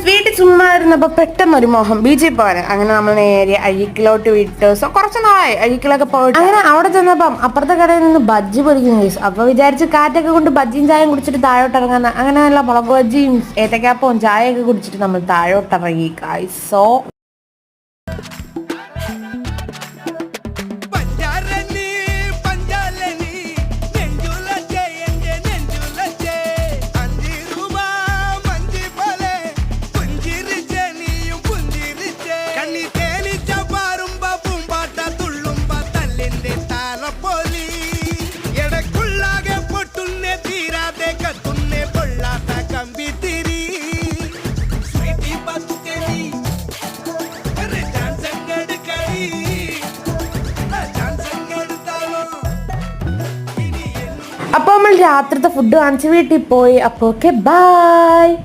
Guys വീട്ടിൽ ചുമ്മാ ഇരുന്നപ്പോ പെട്ടെന്ന് ഒരു മോഹം ബീച്ചിൽ പോകാൻ അങ്ങനെ നമ്മൾ നേരെ അഴിക്കിലോട്ട് വിട്ട്. സോ കുറച്ച് നാളായി. അഴിക്കിലൊക്കെ പോയിട്ട്. അങ്ങനെ അവിടെ ചെന്നപ്പം അപ്പുറത്തെ കടയിൽ നിന്ന് ബജ്ജി പൊരിക്കുന്ന ഗൈസ് അപ്പൊ വിചാരിച്ച് കാറ്റൊക്കെ കൊണ്ട് ബജ്ജിയും ചായയും കുടിച്ചിട്ട് താഴോട്ട് ഇറങ്ങാൻ അങ്ങനെ നല്ല മുളക് ബജ്ജിയും ഏത്തക്കാപ്പവും ചായയൊക്കെ കുടിച്ചിട്ട് നമ്മൾ താഴോട്ട് ഇറങ്ങി കായ് സോ അപ്പോൾ നമ്മൾ രാത്രിത്തെ ഫുഡ് കാണിച്ച് വീട്ടിൽ പോയി. അപ്പോൾ ഓക്കെ ബൈ